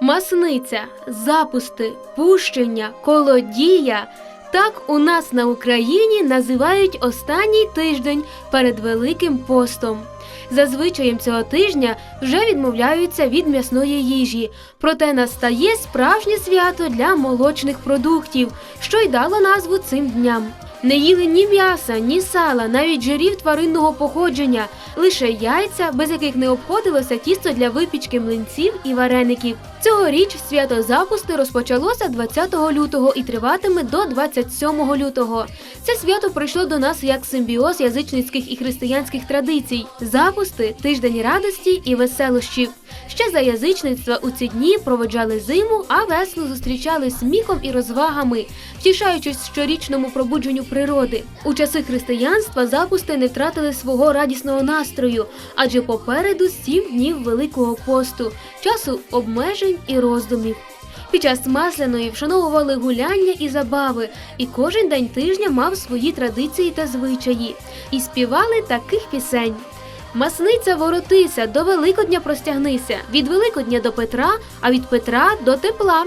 масниця, запусти, пущення, колодія. Так у нас на Україні називають останній тиждень перед Великим постом. За звичаєм цього тижня вже відмовляються від м'ясної їжі, проте настає справжнє свято для молочних продуктів, що й дало назву цим дням. Не їли ні м'яса, ні сала, навіть жирів тваринного походження, лише яйця, без яких не обходилося тісто для випічки млинців і вареників. Цьогоріч свято запусти розпочалося 20 лютого і триватиме до 27 лютого. Це свято прийшло до нас як симбіоз язичницьких і християнських традицій. Запусти тиждень радості і веселощів. Ще за язичництва у ці дні проведжали зиму, а весну зустрічали сміхом і розвагами, втішаючись щорічному пробудженню природи. У часи християнства запусти не втратили свого радісного настрою, адже попереду сім днів Великого посту, часу обмежень і роздумів. Під час масляної вшановували гуляння і забави, і кожен день тижня мав свої традиції та звичаї, і співали таких пісень. Масниця воротися, до Великодня простягнися, від Великодня до Петра, а від Петра до тепла.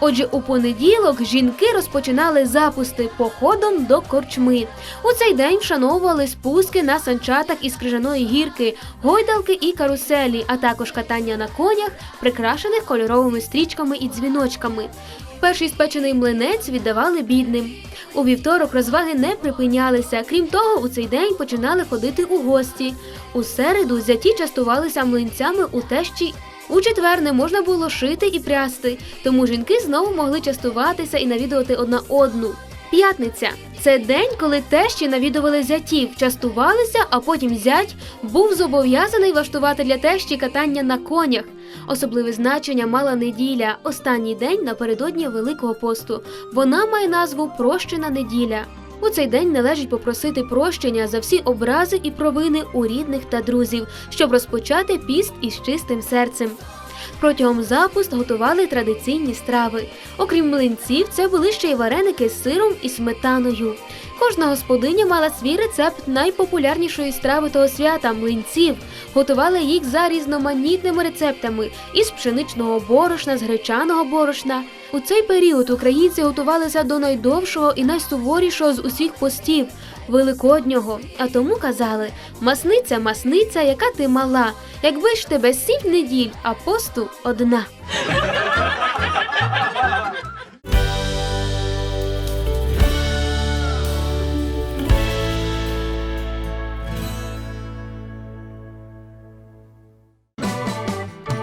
Отже, у понеділок жінки розпочинали запусти походом до корчми. У цей день вшановували спуски на санчатах із крижаної гірки, гойдалки і каруселі, а також катання на конях, прикрашених кольоровими стрічками і дзвіночками. Перший спечений млинець віддавали бідним. У вівторок розваги не припинялися. Крім того, у цей день починали ходити у гості. У середу зяті частувалися млинцями у тещі. У четвер не можна було шити і прясти, тому жінки знову могли частуватися і навідувати одна одну. П'ятниця це день, коли тещі навідували зятів, частувалися, а потім зять був зобов'язаний влаштувати для тещі катання на конях. Особливе значення мала неділя, останній день напередодні Великого посту. Вона має назву Прощена неділя. У цей день належить попросити прощення за всі образи і провини у рідних та друзів, щоб розпочати піст із чистим серцем. Протягом запуст готували традиційні страви. Окрім млинців, це були ще й вареники з сиром і сметаною. Кожна господиня мала свій рецепт найпопулярнішої страви того свята млинців. Готували їх за різноманітними рецептами із пшеничного борошна, з гречаного борошна. У цей період українці готувалися до найдовшого і найсуворішого з усіх постів великоднього. А тому казали: масниця, масниця, яка ти мала, якби ж тебе сім неділь, а посту одна.